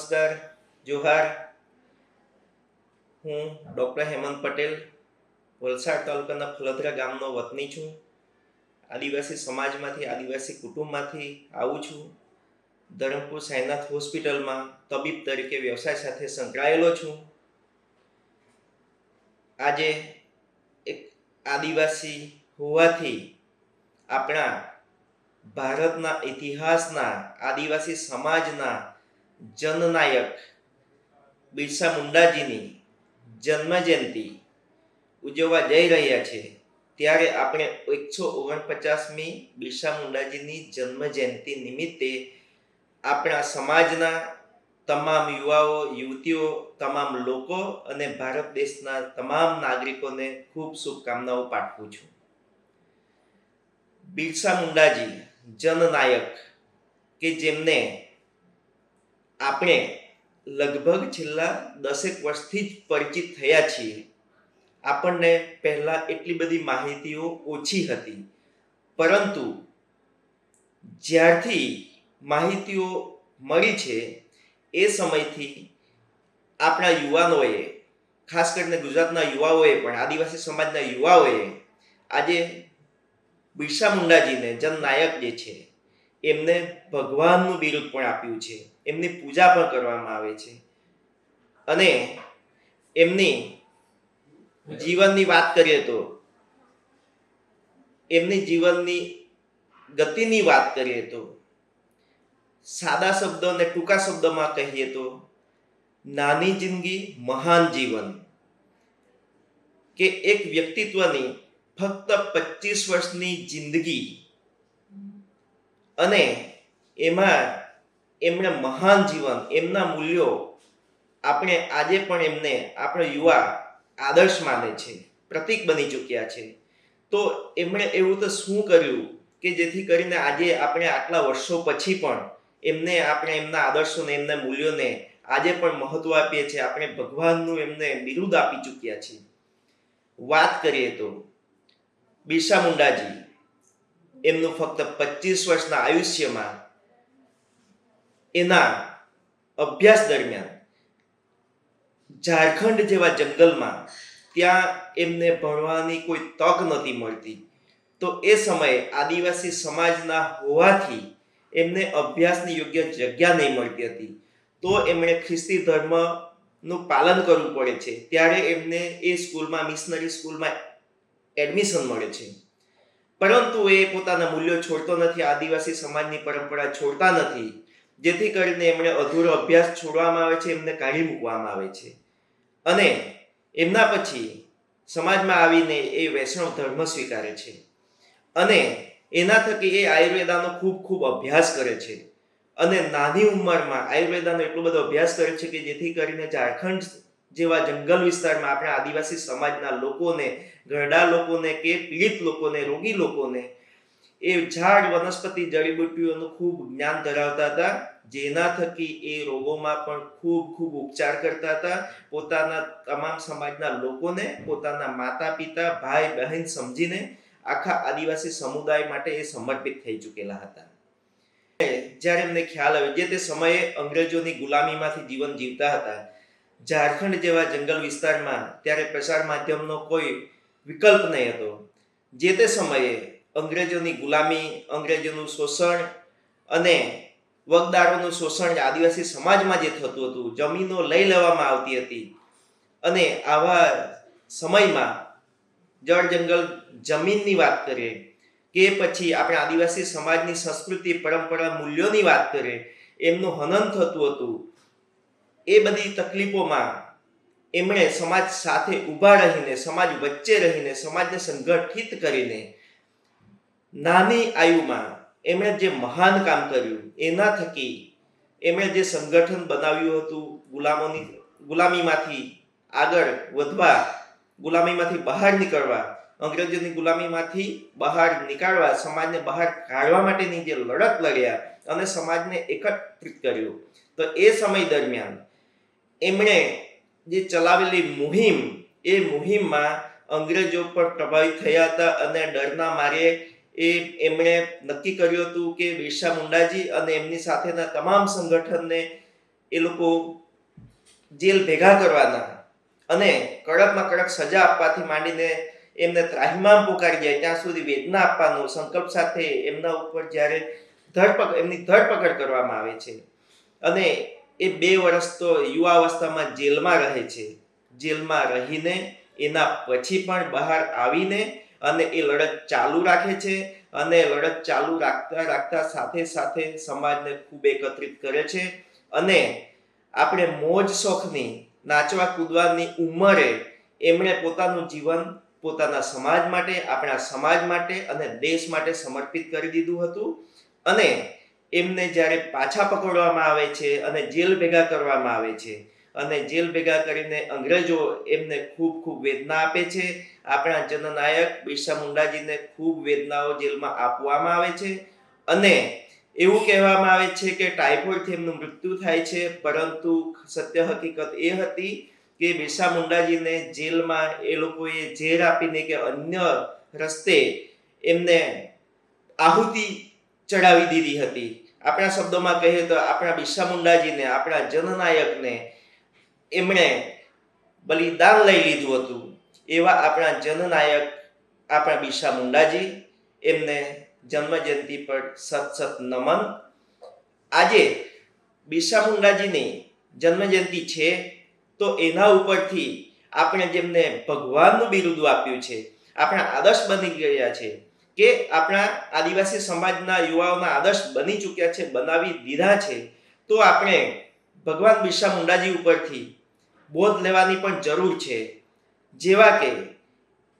નમસ્કાર, જોહાર. હું ડૉક્ટર હેમંત પટેલ, વલસાડ તાલુકાના ફલદરા ગામનો વતની છું. આદિવાસી સમાજમાંથી, આદિવાસી કુટુંબમાંથી આવું છું. ધરમપુર સાંઈનાથ હોસ્પિટલમાં તબીબ તરીકે વ્યવસાય સાથે સંકળાયેલો છું. આજે એક આદિવાસી હોવાથી આપણા ભારતના ઇતિહાસના, આદિવાસી સમાજના જનનાયક બિરસા મુંડાજીની જન્મજયંતિ ઉજવવા જઈ રહ્યા છે. ત્યારે આપણે એકસો ઓગણપચાસમી બિરસા મુંડાજીની જન્મજયંતિ નિમિત્તે આપણા સમાજના તમામ યુવાઓ, યુવતીઓ, તમામ લોકો અને ભારત દેશના તમામ નાગરિકોને ખૂબ શુભકામનાઓ પાઠવું છું. બિરસા મુંડાજી જનનાયક કે જેમને આપણે લગભગ છેલ્લા દસેક વર્ષથી જ પરિચિત થયા છીએ. આપણને પહેલાં એટલી બધી માહિતીઓ ઓછી હતી. પરંતુ જ્યારથી માહિતીઓ મળી છે, એ સમયથી આપણા યુવાનોએ, ખાસ કરીને ગુજરાતના યુવાઓએ પણ, આદિવાસી સમાજના યુવાઓએ આજે બિરસા મુંડાજીને જનનાયક જે છે, એમને ભગવાનનું બિરુદ પણ આપ્યું છે. એમની પૂજા પણ કરવામાં આવે છે. અને એમની જીવનની વાત કરીએ તો, એમની જીવનની ગતિની વાત કરીએ તો, સાદા શબ્દ અને ટૂંકા શબ્દમાં કહીએ તો, નાની જિંદગી મહાન જીવન. કે એક વ્યક્તિત્વની ફક્ત પચીસ વર્ષની જિંદગી. અને એમાં એમણે મહાન જીવન, એમના મૂલ્યો આપણે આજે પણ એમને આપણો યુવા આદર્શ માને છે, પ્રતીક બની ચૂક્યા છે. તો એમણે એવું તો શું કર્યું કે જેથી કરીને આજે આપણે આટલા વર્ષો પછી પણ એમને આપણે એમના આદર્શોને, એમના મૂલ્યોને આજે પણ મહત્વ આપીએ છીએ, આપણે ભગવાનનું એમને બિરુદ આપી ચૂક્યા છીએ. વાત કરીએ તો બિરસા મુંડાજી, એમનું ફક્ત પચીસ વર્ષના આયુષ્યમાં એના અભ્યાસ દરમિયાન ઝારખંડ જેવા જંગલમાં ત્યાં એમને ભણવાની કોઈ તક નથી મળતી. તો એ સમયે આદિવાસી સમાજના હોવાથી એમને અભ્યાસની યોગ્ય જગ્યા નહીં મળતી હતી. તો એમણે ખ્રિસ્તી ધર્મનું પાલન કરવું પડે છે. ત્યારે એમને એ સ્કૂલમાં, મિશનરી સ્કૂલમાં એડમિશન મળે છે. પરંતુ એ પોતાના મૂલ્યો છોડતો નથી, આદિવાસી સમાજની પરંપરા છોડતા નથી. જેથી કરીને એમણે અધૂરો અભ્યાસ છોડવામાં આવે છે, એમને કાઢી મૂકવામાં આવે છે. અને એમના પછી સમાજમાં આવીને એ વૈષ્ણવ ધર્મ સ્વીકારે છે. અને એના થકી એ આયુર્વેદાનો ખૂબ ખૂબ અભ્યાસ કરે છે. અને નાની ઉંમરમાં આયુર્વેદાનો એટલો બધો અભ્યાસ કરે છે કે જેથી કરીને ઝારખંડ જેવા જંગલ વિસ્તારમાં આપણે આદિવાસી સમાજના લોકોને ઘરડા લોકોને કે પીડિત લોકોને, રોગી લોકોને એ ઝાડ વનસ્પતિ જડીબુટ્ટીઓનું ખૂબ જ્ઞાન ધરાવતા હતા, જેના થકી એ રોગોમાં પણ ખૂબ ખૂબ ઉપચાર કરતા હતા. પોતાના તમામ સમાજના લોકોને, પોતાના માતા પિતા ભાઈ બહેન સમજીને આખા આદિવાસી સમુદાય માટે એ સમર્પિત થઈ ચૂકેલા હતા. જ્યારે એમને ખ્યાલ આવ્યો, જે તે સમયે અંગ્રેજોની ગુલામીમાંથી જીવન જીવતા હતા. ઝારખંડ જેવા જંગલ વિસ્તારમાં, ત્યારે પ્રસાર માધ્યમનો કોઈ વિકલ્પ નહીં હતો. જે તે સમયે અંગ્રેજોની ગુલામી, અંગ્રેજોનું શોષણ અને વગદારોનું શોષણ આદિવાસી સમાજમાં જે થતું હતું, જમીનો લઈ લેવામાં આવતી હતી અને આવા સમયમાં જળ જંગલ જમીનની વાત કરીએ કે પછી આપણે આદિવાસી સમાજની સંસ્કૃતિ, પરંપરા, મૂલ્યોની વાત કરીએ, એમનું હનન થતું હતું. એ બધી તકલીફોમાં એમણે સમાજ સાથે ઊભા રહીને, સમાજ વચ્ચે રહીને, સમાજને સંગઠિત કરીને નાની આયુમાં એમણે જે મહાન કામ કર્યું, એના થકી એમણે જે સંગઠન બનાવ્યું હતું ગુલામોની, ગુલામીમાંથી આગળ વધવા, ગુલામીમાંથી બહાર નીકળવા, અંગ્રેજોની ગુલામીમાંથી બહાર નીકાળવા, સમાજને બહાર કાઢવા માટેની જે લડત લડ્યા અને સમાજને એકત્રિત કર્યું. તો એ સમય દરમિયાન એમણે જે ચલાવેલી મુહિમ, એ મુહિમમાં અંગ્રેજો પર પ્રભાવિત થયા હતા અને ડરના મારે એ એમણે નક્કી કર્યું હતું કે બિરસા મુંડાજી અને એમની સાથેના તમામ સંગઠનને એ લોકો જેલ ભેગા કરવાના અને કડકમાં કડક સજા આપવાથી માંડીને એમને ત્રાહિમામ પુકારી જાય, ત્યાં સુધી વેદના આપવાનો સંકલ્પ સાથે એમના ઉપર જ્યારે ધરપકડ, એમની ધરપકડ કરવામાં આવે છે. અને એ બે વર્ષ તો યુવા અવસ્થામાં જેલમાં રહે છે. જેલમાં રહીને એના પછી પણ બહાર આવીને અને એ લડત ચાલુ રાખે છે અને લડત ચાલુ રાખતા રાખતા સાથે સાથે સમાજને ખૂબ એકત્રિત કરે છે અને આપણે મોજ શોખની, નાચવા કૂદવાની ઉંમરે એમણે પોતાનું જીવન પોતાના સમાજ માટે, આપણા સમાજ માટે અને દેશ માટે સમર્પિત કરી દીધું હતું અને એમને જ્યારે પાછા પકડવામાં આવે છે અને જેલ ભેગા કરવામાં આવે છે અને જેલ ભેગા કરીને અંગ્રેજો એમને ખૂબ ખૂબ વેદના આપે છે. આપણા જનનાયક બિરસા મુંડાજીને ખૂબ વેદનાઓ જેલમાં આપવામાં આવે છે. અને એવું કહેવામાં આવે છે કે ટાઇફોઇડથી એમનું મૃત્યુ થાય છે. પરંતુ સત્ય હકીકત એ હતી કે બિરસા મુંડાજીને જેલમાં એ લોકોએ ઝેર આપીને કે અન્ય રસ્તે એમને આહુતિ ચડાવી દીધી હતી. આપણા શબ્દોમાં કહીએ તો આપણા બિરસા મુંડાજીને, આપણા જનનાયકને એમણે બલિદાન લઈ લીધું હતું. એવા આપણા જનનાયક, આપણા બિરસા મુંડાજી, એમને જન્મજયંતિ પર સત સત નમન. આજે બિરસા મુંડાજીની જન્મજયંતિ છે, તો એના ઉપરથી આપણે જેમને ભગવાનનું બિરુદું આપ્યું છે, આપણા આદર્શ બની ગયા છે કે આપણા આદિવાસી સમાજના યુવાઓના આદર્શ બની ચૂક્યા છે, બનાવી દીધા છે, તો આપણે ભગવાન બિરસા મુંડાજી ઉપરથી બોધ લેવાની પણ જરૂર છે. જેવા કે,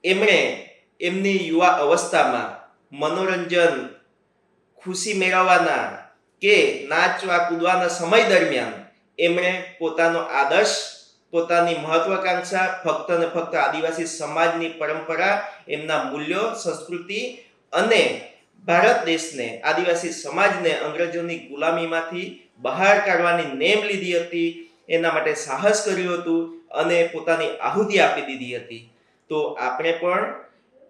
એમણે એમની યુવા અવસ્થામાં મનોરંજન, ખુશી મેળવવાના કે નાચવા કૂદવાના સમય દરમિયાન એમણે પોતાનો આદર્શ, પોતાની મહત્વાકાંક્ષા ફક્ત ને ફક્ત આદિવાસી સમાજની પરંપરા, એમના મૂલ્યો, સંસ્કૃતિ અને ભારત દેશને, આદિવાસી સમાજને અંગ્રેજોની ગુલામીમાંથી બહાર કાઢવાની નેમ લીધી હતી. એના માટે સાહસ કર્યું હતું અને પોતાની આહુતિ આપી દીધી હતી. તો આપણે પણ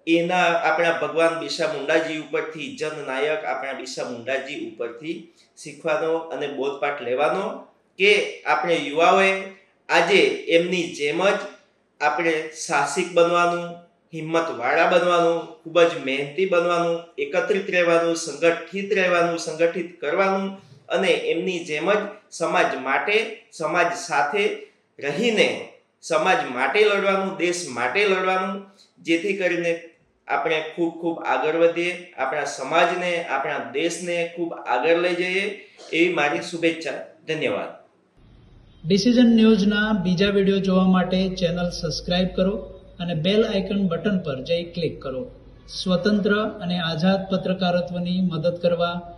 એના, આપણા ભગવાન બિરસા મુંડાજી ઉપરથી, જનનાયક આપણા બિરસા મુંડાજી ઉપરથી શીખવાનો અને બોધપાઠ લેવાનો કે આપણે યુવાઓએ આજે એમની જેમ જ આપણે સાહસિક બનવાનું, હિંમતવાળા બનવાનું, ખૂબ જ મહેનતી બનવાનું, એકત્રિત રહેવાનું, સંગઠિત રહેવાનું, સંગઠિત કરવાનું અને એમની જેમ જ સમાજ માટે, સમાજ સાથે રહીને સમાજ માટે લડવાનું, દેશ માટે લડવાનું, જેથી કરીને આપણે ખૂબ ખૂબ આગળ વધીએ, આપણા સમાજને, આપણા દેશને ખૂબ આગળ લઈ જઈએ. એવી મારી શુભેચ્છા. ધન્યવાદ. ડિસિઝન ન્યૂઝના બીજા વીડિયો જોવા માટે ચેનલ સબસ્ક્રાઇબ કરો અને બેલ આઇકન બટન પર જઈ ક્લિક કરો. સ્વતંત્ર અને આઝાદ પત્રકારત્વની મદદ કરવા